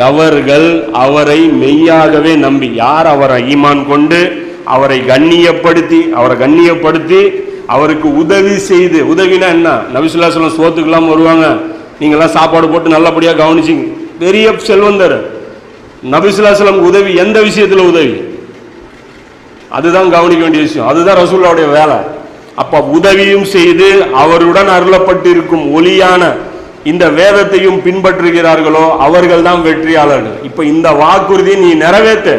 அவர்கள் அவரை மெய்யாகவே நம்பி யார் அவரை ஈமான் கொண்டு அவரை கண்ணியப்படுத்தி அவரை கண்ணியப்படுத்தி அவருக்கு உதவி செய்து உதவினா என்ன? நபிசுல்லா சொல்லம் சோத்துக்கெல்லாம் வருவாங்க. நீங்களாம் சாப்பாடு போட்டு நல்லபடியாக கவனிச்சிங்க. பெரிய செல்வந்தர். நபிசுல்லாஸ்லம் உதவி எந்த விஷயத்தில் உதவி? அதுதான் கவனிக்க வேண்டிய விஷயம். அதுதான் ரசூல்லாவுடைய வேலை. அப்போ உதவியும் செய்து அவருடன் அருளப்பட்டிருக்கும் ஒளியான இந்த வேதத்தையும் பின்பற்றுகிறார்களோ அவர்கள் தான் வெற்றியாளர்கள். இப்போ இந்த வாக்குறுதி நீ நிறைவேற்று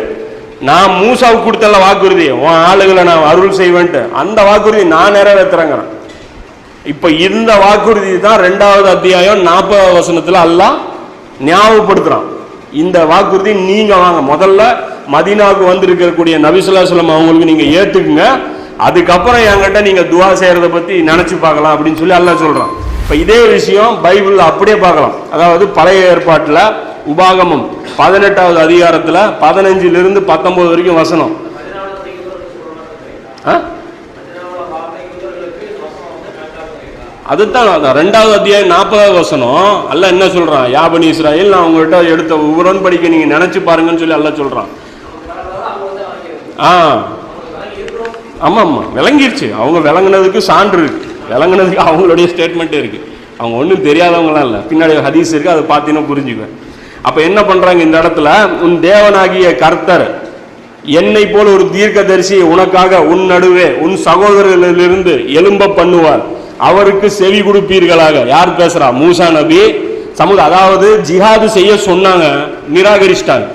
நான் மூசாவுக்கு கொடுத்தல வாக்குறுதி. உன் ஆளுகளை நான் அருள் செய்வேன்ட்டு. அந்த வாக்குறுதி நான் நிறைவேற்றுறேங்கிறேன் இப்போ இந்த வாக்குறுதி தான் ரெண்டாவது அத்தியாயம் நாற்பதாவது வசனத்தில் அல்லாஹ் ஞாபகப்படுத்துகிறான் இந்த வாக்குறுதி நீங்கள் வாங்க. முதல்ல மதீனாவுக்கு வந்திருக்கக்கூடிய நபிசுல்லாஸ்லம் அவங்களுக்கு நீங்கள் ஏற்றுக்குங்க அதுக்கப்புறம் என்கிட்ட நீங்கள் துவா செய்கிறத பற்றி நினச்சி பார்க்கலாம் அப்படின்னு சொல்லி அல்லாஹ் சொல்கிறான் இப்போ இதே விஷயம் பைபிளில் அப்படியே பார்க்கலாம். அதாவது பழைய ஏற்பாட்டில் உபாகமம் பதினெட்டாவது அதிகாரத்தில் பதினஞ்சிலிருந்து இருந்து வரைக்கும் வசனம். ஆ? அதுதான் ரெண்டாவது அத்தியாயம் நாற்பதாவது வசனம். அல்ல என்ன சொல்றான்? யாபனி இஸ்ராயில் நான் உங்கள்கிட்ட எடுத்த உடன்படிக்கை நீங்க நினைச்சு பாருங்கன்னு சொல்லி அல்ல சொல்றான். ஆ. ஆமா ஆமா விளங்கிருச்சு. அவங்க விளங்குனதுக்கு சான்று இருக்கு. விளங்குனதுக்கு அவங்களுடைய ஸ்டேட்மெண்ட் இருக்குது அவங்க ஒன்றும் தெரியாதவங்களாம் இல்லை. பின்னாடி ஹதீஸ் இருக்குது அதை பார்த்தீங்கன்னா புரிஞ்சுக்குவேன். அப்போ என்ன பண்ணுறாங்க இந்த இடத்துல? உன் தேவனாகிய கர்த்தர் என்னை போல ஒரு தீர்க்கதரிசி உனக்காக உன் நடுவே உன் சகோதரர்களிலிருந்து எலும்ப பண்ணுவார். அவருக்கு செவி கொடுப்பீர்களாக. யார் பேசுறா? மூசா நபி. சமுத அதாவது ஜிஹாது செய்ய சொன்னாங்க நிராகரிச்சிட்டாங்க.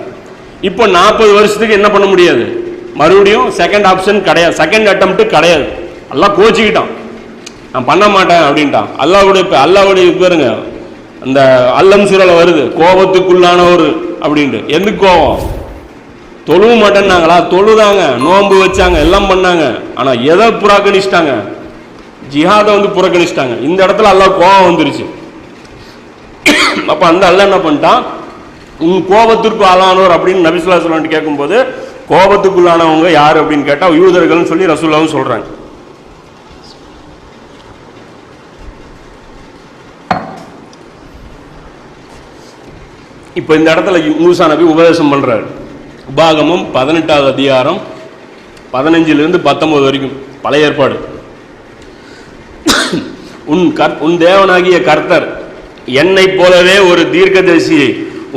இப்போ நாற்பது வருஷத்துக்கு என்ன பண்ண முடியாது? மறுபடியும் செகண்ட் ஆப்ஷன் கிடையாது. செகண்ட் அட்டம்ப்ட் கிடையாது. எல்லாம் கோச்சிக்கிட்டான். நான் பண்ண மாட்டேன் அப்படின்ட்டான். அல்லாவுடைய அல்லாவுடைய பேருங்க. அந்த அல்லம் சிறலை வருது. கோபத்துக்குள்ளானவர் அப்படின்ட்டு. எந்த கோபம்? தொழுவ மாட்டேன்னாங்களா? தொழுதாங்க. நோன்பு வச்சாங்க. எல்லாம் பண்ணாங்க. ஆனால் எதை புறக்கணிச்சிட்டாங்க? ஜிஹாதை வந்து புறக்கணிச்சிட்டாங்க. இந்த இடத்துல அல்லா கோபம் வந்துருச்சு. அப்போ அந்த அல்ல என்ன பண்ணிட்டான்? உன் கோபத்திற்கு ஆளானோர் அப்படின்னு நபிசுல்லா சொல்லான்ட்டு கேட்கும்போது கோபத்துக்குள்ளானவங்க யார் அப்படின்னு கேட்டால் யூதர்கள்னு சொல்லி ரசூல்லாவும் சொல்கிறாங்க இப்போ இந்த இடத்துல மூசா நபி உபதேசம் பண்ணுறாரு உபாகமும் பதினெட்டாவது அதிகாரம் பதினஞ்சிலிருந்து பத்தொன்பது வரைக்கும் பழைய ஏற்பாடு. உன் கர் உன் தேவனாகிய கர்த்தர் என்னைப் போலவே ஒரு தீர்க்கதரிசியை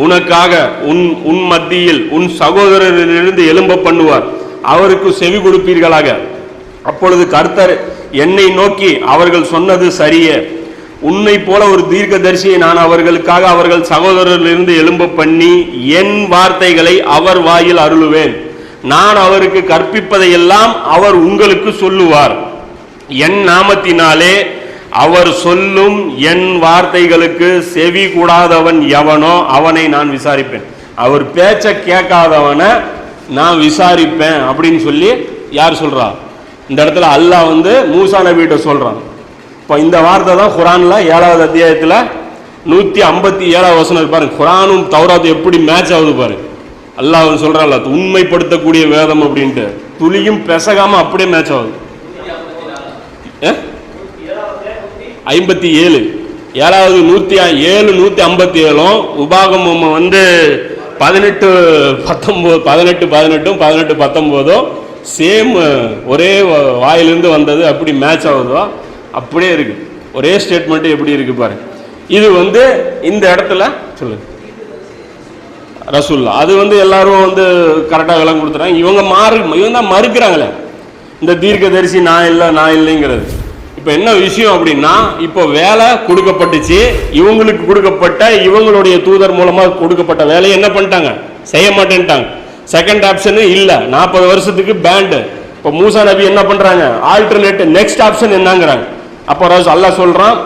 உனக்காக உன் உன் மத்தியில் உன் சகோதரரிலிருந்து எலும்ப பண்ணுவார். அவருக்கு செவி கொடுப்பீர்களாக. அப்பொழுது கர்த்தர் என்னை நோக்கி அவர்கள் சொன்னது சரியே. உன்னை போல ஒரு தீர்க்கதரிசியை நான் அவர்களுக்காக அவர்கள் சகோதரரிலிருந்து எழும்ப பண்ணி என் வார்த்தைகளை அவர் வாயில் அருளுவேன். நான் அவருக்கு கற்பிப்பதையெல்லாம் அவர் உங்களுக்கு சொல்லுவார். என் நாமத்தினாலே அவர் சொல்லும் என் வார்த்தைகளுக்கு செவி கூடாதவன் எவனோ அவனை நான் விசாரிப்பேன். அவர் பேச்ச கேட்காதவனை நான் விசாரிப்பேன் அப்படின்னு சொல்லி யார் சொல்றா? இந்த இடத்துல அல்லாஹ் வந்து மூசா நபிகிட்ட சொல்றான். இப்போ இந்த வார்த்தை தான் குரானில் ஏழாவது அத்தியாயத்தில் நூற்றி ஐம்பத்தி ஏழாவது வசனம் இருக்கு பாருங்க. குரானும் தௌராத்தும் எப்படி மேட்ச் ஆகுது பாருங்க அல்லாஹ் சொல்றான்ல உண்மைப்படுத்தக்கூடிய வேதம் அப்படின்ட்டு. துளியும் பெசகாமல் அப்படியே மேட்ச் ஆகுது. ஐம்பத்தி ஏழு. ஏழாவது நூற்றி ஏழு நூற்றி ஐம்பத்தி ஏழும் உபாகமம் வந்து பதினெட்டு பத்தொம்போது பதினெட்டு பதினெட்டும் பதினெட்டு பத்தொம்போதும் சேம் ஒரே வ- வாயிலிருந்து வந்தது அப்படி மேட்ச் ஆகுதோ? அப்படியே இருக்கு. ஒரே ஸ்டேட்மெண்ட் எப்படி இருக்கு பாருங்க இது வந்து இந்த இடத்துல சொல்லுங்க ரசூல்லா அது வந்து எல்லாரும் வந்து கரெக்டாக விளங்க கொடுத்துறாங்க. இவங்க மாறு இவங்க தான் மறுக்கிறாங்களே. இந்த தீர்க்கதரிசி நான் இல்லை நான் இல்லைங்கிறது. இப்போ என்ன விஷயம் அப்படின்னா இப்போ வேலை கொடுக்கப்பட்டுச்சு. இவங்களுக்கு கொடுக்கப்பட்ட இவங்களுடைய தூதர் மூலமாக கொடுக்கப்பட்ட வேலையை என்ன பண்ணிட்டாங்க? செய்ய மாட்டேன்ட்டாங்க. செகண்ட் ஆப்ஷனு இல்லை. நாற்பது வருஷத்துக்கு பேண்டு இப்போ மூசா நபி என்ன பண்ணுறாங்க ஆல்டர்னேட் நெக்ஸ்ட் ஆப்ஷன் என்னங்கிறாங்க. அப்போ ரோஸ் அல்லாஹ் சொல்கிறான்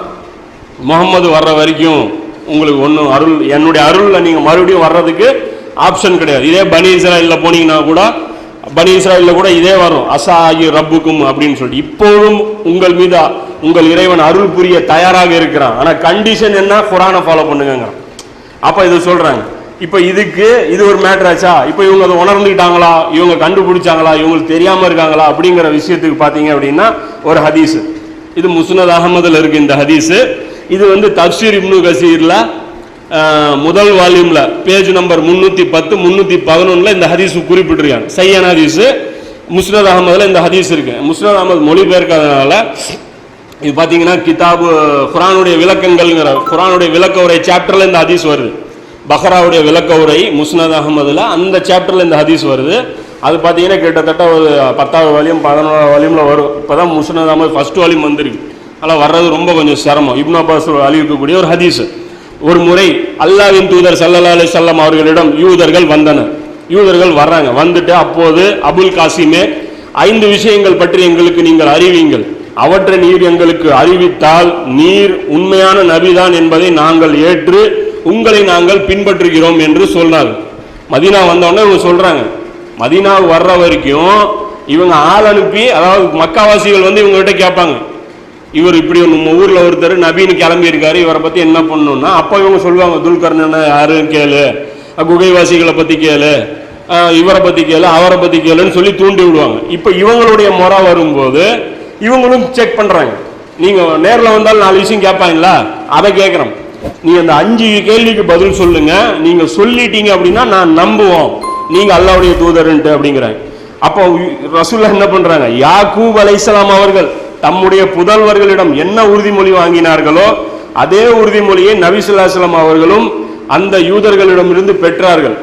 முகம்மது வர்ற வரைக்கும் உங்களுக்கு ஒன்றும் அருள் என்னுடைய அருளில் நீங்கள் மறுபடியும் வர்றதுக்கு ஆப்ஷன் கிடையாது. இதே பனி இஸ்ராயலில் போனீங்கன்னா கூட பனி இஸ்ராயலில் கூட இதே வரும். அசாயி ரப்புக்கும் அப்படின்னு சொல்லிட்டு. இப்போதும் உங்கள் மீது உங்கள் இறைவன் அருள் புரிய தயாராக இருக்கிறான். ஆனால் கண்டிஷன் என்ன? குரானை ஃபாலோ பண்ணுங்கிறான் அப்போ இதை சொல்கிறாங்க இப்போ இதுக்கு இது ஒரு மேட்டர் ஆச்சா? இப்போ இவங்க அதை உணர்ந்துக்கிட்டாங்களா? இவங்க கண்டுபிடிச்சாங்களா? இவங்களுக்கு தெரியாமல் இருக்காங்களா? அப்படிங்கிற விஷயத்துக்கு பார்த்தீங்க அப்படின்னா ஒரு ஹதீஸு. இது முஸ்னத் அகமதில் இருக்கு இந்த ஹதீஸு. இது வந்து தப்சீர் இப்னு கசீரில் முதல் வால்யூமில் பேஜ் நம்பர் முந்நூற்றி பத்து முந்நூற்றி பதினொன்றில் இந்த ஹதீஸ் குறிப்பிட்டிருக்காங்க. சையான ஹதீஸு. முஸ்னத் அகமதில் இந்த ஹதீஸ் இருக்கு. முஸ்னத் அகமது மொழிபெயர்க்கிறதுனால இது பார்த்தீங்கன்னா கிதாபு குரானுடைய விளக்கங்கள்ங்கிற குரானுடைய விளக்க உரை சாப்டரில் இந்த ஹதீஸ் வருது. பஹ்ராவுடைய விளக்க உரை முஸ்னத் அகமதில் அந்த சாப்டரில் இந்த ஹதீஸ் வருது. அது பார்த்தீங்கன்னா கிட்டத்தட்ட ஒரு பத்தாவது வால்யூம் பதினோராவது வால்யூமில் வரும். இப்போ தான் முஸ்னதாம ஃபஸ்ட் வால்யூம் வந்திருக்கு. அதெல்லாம் வர்றது ரொம்ப கொஞ்சம் சிரமம். இப்னு அப்பாஸ் அழிவிக்கக்கூடிய ஒரு ஹதீஸ். ஒரு முறை அல்லாவின் தூதர் சல்லல்லா அலி சல்லாம் அவர்களிடம் யூதர்கள் வந்தனர். யூதர்கள் வர்றாங்க. வந்துட்டு அப்போது அபுல் காசிமே ஐந்து விஷயங்கள் பற்றி எங்களுக்கு நீங்கள் அறிவீங்கள். அவற்றை நீர் எங்களுக்கு அறிவித்தால் நீர் உண்மையான நபிதான் என்பதை நாங்கள் ஏற்று உங்களை நாங்கள் பின்பற்றுகிறோம் என்று சொன்னார் மதினா வந்தோடனே இவங்க சொல்றாங்க. மதினாவு வர்ற வரைக்கும் இவங்க ஆள் அனுப்பி அதாவது மக்காவாசிகள் வந்து இவங்ககிட்ட கேட்பாங்க. இவர் இப்படி நம்ம ஊரில் ஒருத்தர் நபின்னு கிளம்பியிருக்காரு இவரை பற்றி என்ன பண்ணணும்னா அப்போ இவங்க சொல்லுவாங்க துல்கர்ணன் யாரும் கேளு குகைவாசிகளை பற்றி கேளு இவரை பற்றி கேளு அவரை பற்றி கேளுன்னு சொல்லி தூண்டி விடுவாங்க. இப்போ இவங்களுடைய முறை வரும்போது இவங்களும் செக் பண்ணுறாங்க நீங்கள் நேரில் வந்தாலும் நாலு விஷயம் கேட்பாங்களா? அதை கேட்குறோம். நீ அந்த அஞ்சு கேள்விக்கு பதில் சொல்லுங்க. நீங்கள் சொல்லிட்டீங்க அப்படின்னா நான் நம்புவோம். நீங்க அல்லாவுடைய தூதர்ன்ட்டு அப்படிங்கிறாங்க. அப்போ ரசூல்லா என்ன பண்றாங்க? யாக்கூப் அலைசலாம் அவர்கள் தம்முடைய புதல்வர்களிடம் என்ன உறுதிமொழி வாங்கினார்களோ அதே உறுதிமொழியை நபி அவர்களும் அந்த யூதர்களிடமிருந்து பெற்றார்கள்.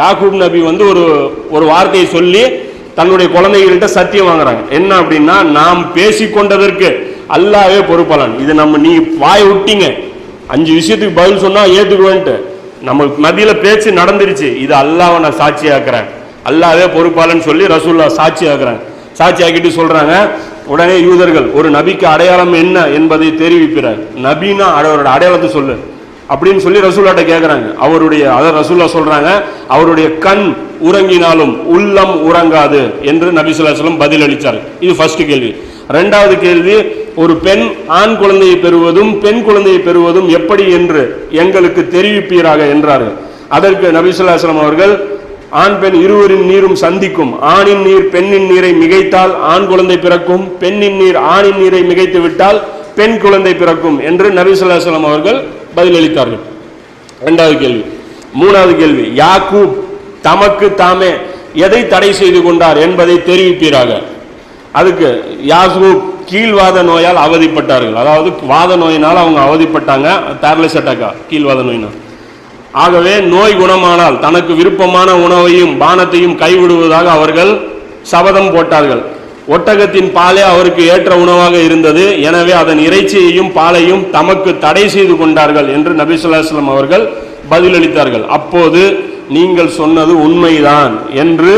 யாக்கூப் நபி வந்து ஒரு ஒரு வார்த்தையை சொல்லி தன்னுடைய குழந்தைகள்கிட்ட சத்தியம் வாங்குறாங்க. என்ன அப்படின்னா நாம் பேசிக்கொண்டதற்கு அல்லாவே பொறுப்பலன் இது நம்ம நீ வாய் விட்டீங்க. அஞ்சு விஷயத்துக்கு பதில் சொன்னா ஏத்துக்குவேன்ட்டு. நம்ம மத்தியில் பேச்சு நடந்துருச்சு. இது அல்லாவை நான் சாட்சி ஆக்குறேன் அல்லாவே பொறுப்பாளன்னு சொல்லி ரசூல்லா சாட்சி ஆக்குறாங்க சாட்சி ஆக்கிட்டு சொல்றாங்க உடனே யூதர்கள் ஒரு நபிக்கு அடையாளம் என்ன என்பதை தெரிவிக்கிறார் நபினா அவரோட அடையாளத்தை சொல்லு. அப்படின்னு சொல்லி ரசூல்லாட்ட கேட்குறாங்க அவருடைய அதை ரசூல்லா சொல்றாங்க அவருடைய கண் உறங்கினாலும் உள்ளம் உறங்காது என்று நபி ஸல்லல்லாஹு அலைஹி பதில் அளித்தார் இது ஃபர்ஸ்ட் கேள்வி. ரெண்டாவது கேள்வி ஒரு பெண் ஆண் குழந்தையை பெறுவதும் பெண் குழந்தையை பெறுவதும் எப்படி என்று எங்களுக்கு தெரிவிப்பீராக என்றார்கள். அதற்கு நபிசுல்லாஸ்லாம் அவர்கள் ஆண் பெண் இருவரின் நீரும் சந்திக்கும். ஆணின் நீர் பெண்ணின் நீரை மிகைத்தால் ஆண் குழந்தை பிறக்கும். பெண்ணின் நீர் ஆணின் நீரை மிகைத்து விட்டால் பெண் குழந்தை பிறக்கும் என்று நபிசுல்லாஸ்லாம் அவர்கள் பதிலளித்தார்கள். இரண்டாவது கேள்வி. மூணாவது கேள்வி. யாக்கூப் தமக்கு தாமே எதை தடை செய்து கொண்டார் என்பதை தெரிவிப்பீராக? அதுக்கு யாசூப் கீழ்வாத நோயால் அவதிப்பட்டார்கள். அதாவது வாத நோயினால் அவங்க அவதிப்பட்டாங்க. பேரலைஸ் அட்டாக்கா கீழ்வாத நோயினால். ஆகவே நோய் குணமானால் தனக்கு விருப்பமான உணவையும் பானத்தையும் கைவிடுவதாக அவர்கள் சபதம் போட்டார்கள். ஒட்டகத்தின் பாலே அவருக்கு ஏற்ற உணவாக இருந்தது. எனவே அதன் இறைச்சியையும் பாலையும் தமக்கு தடை செய்து கொண்டார்கள் என்று நபி ஸல்லல்லாஹு அவர்கள் பதிலளித்தார்கள். அப்போது நீங்கள் சொன்னது உண்மைதான் என்று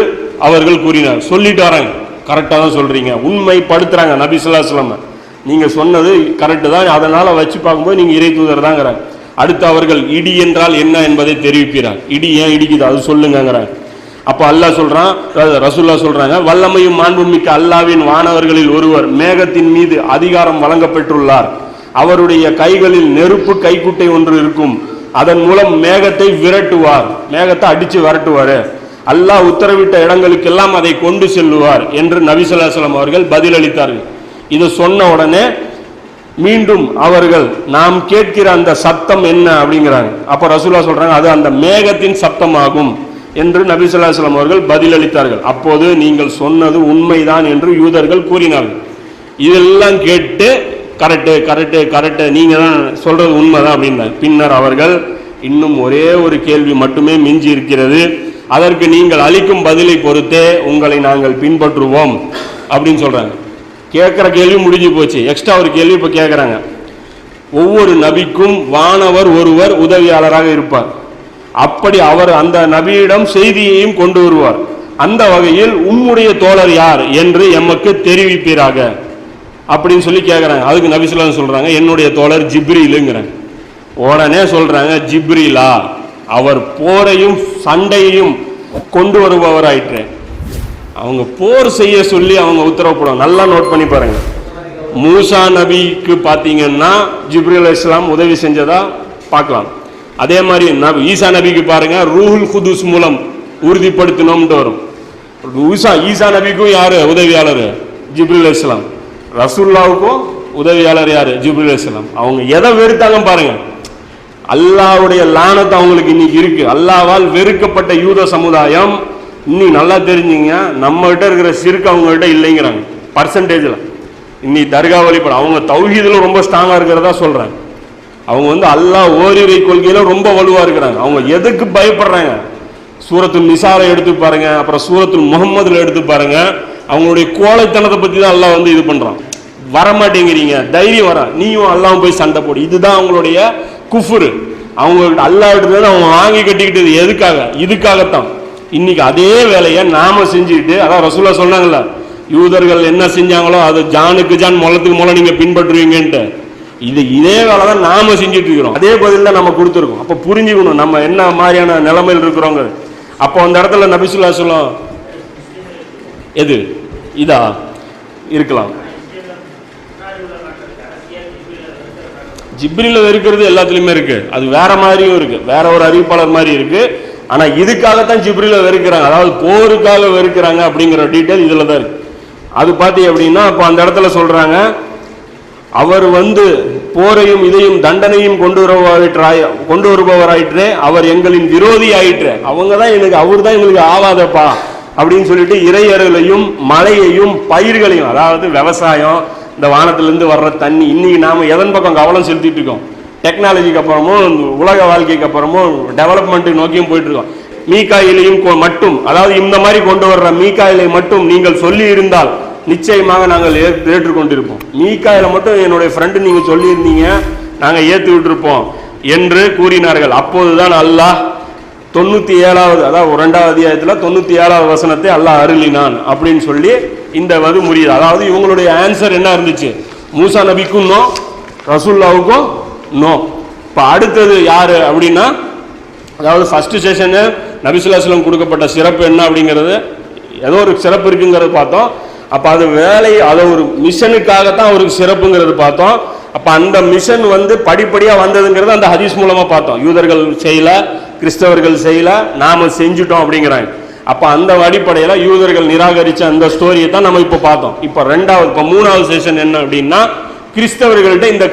அவர்கள் கூறினார் சொல்லிட்டு வராங்க கரெக்டாக தான் சொல்கிறீங்க உண்மைப்படுத்துகிறாங்க நபி ஸல்லல்லாஹு அலைஹி நீங்கள் சொன்னது கரெக்டு தான். அதனால் வச்சு பார்க்கும்போது நீங்கள் இறை தூதர் தாங்கிறாங்க அடுத்து அவர்கள் இடி என்றால் என்ன என்பதை தெரிவிக்கிறார் இடி ஏன் இடிக்குது? அது சொல்லுங்கிறாங்க அப்போ அல்லாஹ் சொல்கிறான் அதாவது ரசூல்லா சொல்கிறாங்க வல்லமையும் மாண்புமிக்க அல்லாவின் வானவர்களில் ஒருவர் மேகத்தின் மீது அதிகாரம் வழங்கப்பெற்றுள்ளார். அவருடைய கைகளில் நெருப்பு கைக்குட்டை ஒன்று இருக்கும். அதன் மூலம் மேகத்தை விரட்டுவார். மேகத்தை அடித்து விரட்டுவார். அல்லாஹ் உத்தரவிட்ட இடங்களுக்கெல்லாம் அதை கொண்டு செல்லுவார் என்று நபி அவர்கள் பதிலளித்தார்கள். இதை சொன்ன உடனே மீண்டும் அவர்கள் நாம் கேட்கிற அந்த சத்தம் என்ன? அப்படிங்கிறாங்க. அப்போ ரசூலா சொல்றாங்க அது அந்த மேகத்தின் சத்தமாகும். என்று நபி அவர்கள் பதிலளித்தார்கள். அப்போது நீங்கள் சொன்னது உண்மைதான் என்று யூதர்கள் கூறினார்கள். இதெல்லாம் கேட்டு கரெக்டு கரெக்டு கரெக்டு நீங்க தான் சொல்றது உண்மைதான் அப்படின்னாங்க. பின்னர் அவர்கள் இன்னும் ஒரே ஒரு கேள்வி மட்டுமே மிஞ்சி இருக்கிறது. அதற்கு நீங்கள் அளிக்கும் பதிலை பொறுத்தே உங்களை நாங்கள் பின்பற்றுவோம் அப்படின்னு சொல்கிறாங்க கேட்குற கேள்வி முடிஞ்சு போச்சு. எக்ஸ்ட்ரா ஒரு கேள்வி இப்போ கேட்குறாங்க ஒவ்வொரு நபிக்கும் வானவர் ஒருவர் உதவியாளராக இருப்பார். அப்படி அவர் அந்த நபியிடம் செய்தியையும் கொண்டு வருவார். அந்த வகையில் உம்முடைய தோழர் யார் என்று எமக்கு தெரிவிப்பீராக. அப்படின்னு சொல்லி கேட்குறாங்க அதுக்கு நபிசுல்லாம் சொல்கிறாங்க என்னுடைய தோழர் ஜிப்ரீலுங்கிறாங்க. உடனே சொல்கிறாங்க ஜிப்ரிலா அவர் போரையும் சண்டையையும் கொண்டு வருபவராயிற்று. அவங்க போர் செய்ய சொல்லி அவங்க உத்தரவு நல்லா நோட் பண்ணி பாருங்க. மூசா நபிக்கு பார்த்தீங்கன்னா ஜிப்ரீல் இஸ்லாம் உதவி செஞ்சதா பார்க்கலாம். அதே மாதிரி நபி ஈசா நபிக்கு பாருங்க ரூஹுல் குதுஸ் மூலம் உறுதிப்படுத்தினோம்னு வரும். ஈசா ஈசா நபிக்கும் யாரு? உதவியாளர் ஜிப்ரில் இஸ்லாம் ரசூல்லாவுக்கும் உதவியாளர் யாரு? ஜிப்ரில் இஸ்லாம் அவங்க எதை வெறுத்தாங்க பாருங்க. அல்லாவுடைய லானத்தை அவங்களுக்கு இன்னைக்கு இருக்கு. அல்லாவால் வெறுக்கப்பட்ட யூத சமுதாயம் இன்னைக்கு நல்லா தெரிஞ்சுங்க நம்ம கிட்ட இருக்கிற சிறுக்கு அவங்ககிட்ட இல்லைங்கிறாங்க. பர்சன்டேஜில் இன்னி தர்கா வழிபாடு அவங்க தௌஹீதில் ரொம்ப ஸ்ட்ராங்காக இருக்கிறதா சொல்கிறாங்க அவங்க வந்து அல்லாஹ் ஓரிரை கொள்கையில் ரொம்ப வலுவாக இருக்கிறாங்க. அவங்க எதுக்கு பயப்படுறாங்க? சூரத்துல் நிசாரை எடுத்து பாருங்க அப்புறம் சூரத்துல் முகம்மதுல எடுத்து பாருங்க. அவங்களுடைய கோழைத்தனத்தை பற்றி தான் அல்லாஹ் வந்து இது பண்ணுறான் வர மாட்டேங்கிறீங்க தைரியம் வர. நீயும் அல்லாவும் போய் சண்டை போடு. இதுதான் அவங்களுடைய குஃபுரு. அவங்க அல்லாஹ் அவங்க வாங்கி கட்டிக்கிட்டது எதுக்காக? இதுக்காகத்தான். இன்னைக்கு அதே வேலையை நாம செஞ்சுக்கிட்டு அதான் ரசூலா சொன்னாங்கல்ல யூதர்கள் என்ன செஞ்சாங்களோ அது ஜானுக்கு ஜான் முளத்துக்கு முளை நீங்க பின்பற்றுவீங்கன்ட்டு. இது இதே வேலை தான் நாம செஞ்சுட்டு இருக்கிறோம் அதே பதில் தான் நம்ம கொடுத்துருக்கோம். அப்போ புரிஞ்சுக்கணும் நம்ம என்ன மாதிரியான நிலைமையில் இருக்கிறோங்க அப்போ அந்த இடத்துல நபிசுல்லா சொல்லும் எது? இதா? இருக்கலாம். ஜிப்ரில இருக்கிறது எல்லாத்துலயுமே இருக்கு. அது வேற மாதிரியும் இருக்கு. வேற ஒரு அறிவிப்பாளர் மாதிரி இருக்கு. ஆனா இதுக்காகத்தான் ஜிப்ரில வெறுக்கிறாங்க. அதாவது போருக்காக வெறுக்கிறாங்க அப்படிங்கிற டீட்டெயில் இதுல தான் இருக்கு. அது பார்த்தீங்க அப்படின்னா இப்போ அந்த இடத்துல சொல்றாங்க அவர் வந்து போரையும் இதையும் தண்டனையும் கொண்டு வருபவராயிற்றாய் கொண்டு வருபவராயிற்றே அவர் எங்களின் விரோதி ஆயிற்று. அவங்க தான் எனக்கு அவர் தான் எங்களுக்கு ஆவாதப்பா அப்படின்னு சொல்லிட்டு இறையர்களையும் மழையையும் பயிர்களையும் அதாவது விவசாயம் இந்த வானத்திலேருந்து வர்ற தண்ணி இன்னைக்கு நாம் எதன் பக்கம் கவனம் செலுத்திட்டு இருக்கோம் டெக்னாலஜிக்கு அப்புறமும் உலக வாழ்க்கைக்கு அப்புறமும் டெவலப்மெண்ட்டு நோக்கியும் போயிட்டு இருக்கோம் மீக்காயிலையும் கொ- மட்டும் அதாவது இந்த மாதிரி கொண்டு வர்ற மீக்காயிலை மட்டும் நீங்கள் சொல்லி இருந்தால் நிச்சயமாக நாங்கள் ஏற்று ஏற்றுக்கொண்டிருப்போம். மீக்காயில மட்டும் என்னுடைய ஃப்ரெண்டு நீங்கள் சொல்லியிருந்தீங்க நாங்கள் ஏற்று விட்டுருப்போம் என்று கூறினார்கள். அப்போதுதான் அல்லாஹ் தொண்ணூத்தி ஏழாவது அதாவது ரெண்டாவது அத்தியாயத்தில் தொண்ணூத்தி ஏழாவது வசனத்தை அல்லாஹ் அருளினான் அப்படின்னு சொல்லி இந்த வது முடியுது அதாவது இவங்களுடைய ஆன்சர் என்ன இருந்துச்சு? மூசா நபிக்கும் நோ ரசுல்லாவுக்கும் நோ. இப்போ அடுத்தது யாரு அப்படின்னா அதாவது ஃபர்ஸ்ட் செஷனு நபிசுல்லாஸ்லம் கொடுக்கப்பட்ட சிறப்பு என்ன அப்படிங்கிறது ஏதோ ஒரு சிறப்பு இருக்குங்கிறது பார்த்தோம். அப்போ அது வேலை அதை ஒரு மிஷனுக்காகத்தான் அவருக்கு சிறப்புங்கிறது பார்த்தோம். அப்போ அந்த மிஷன் வந்து படிப்படியாக வந்ததுங்கிறது அந்த ஹதீஸ் மூலமாக பார்த்தோம். யூதர்கள் செய்யல கிறிஸ்தவர்கள் செய்யல நாம செஞ்சுட்டோம் அப்படிங்கிறாங்க. அப்போ அந்த அடிப்படையில் யூதர்கள் நிராகரிச்ச அந்த ஸ்டோரியை தான் நம்ம இப்போ பார்த்தோம். இப்போ ரெண்டாவது இப்போ மூணாவது செஷன் என்ன அப்படின்னா கிறிஸ்தவர்கள்ட்ட இந்த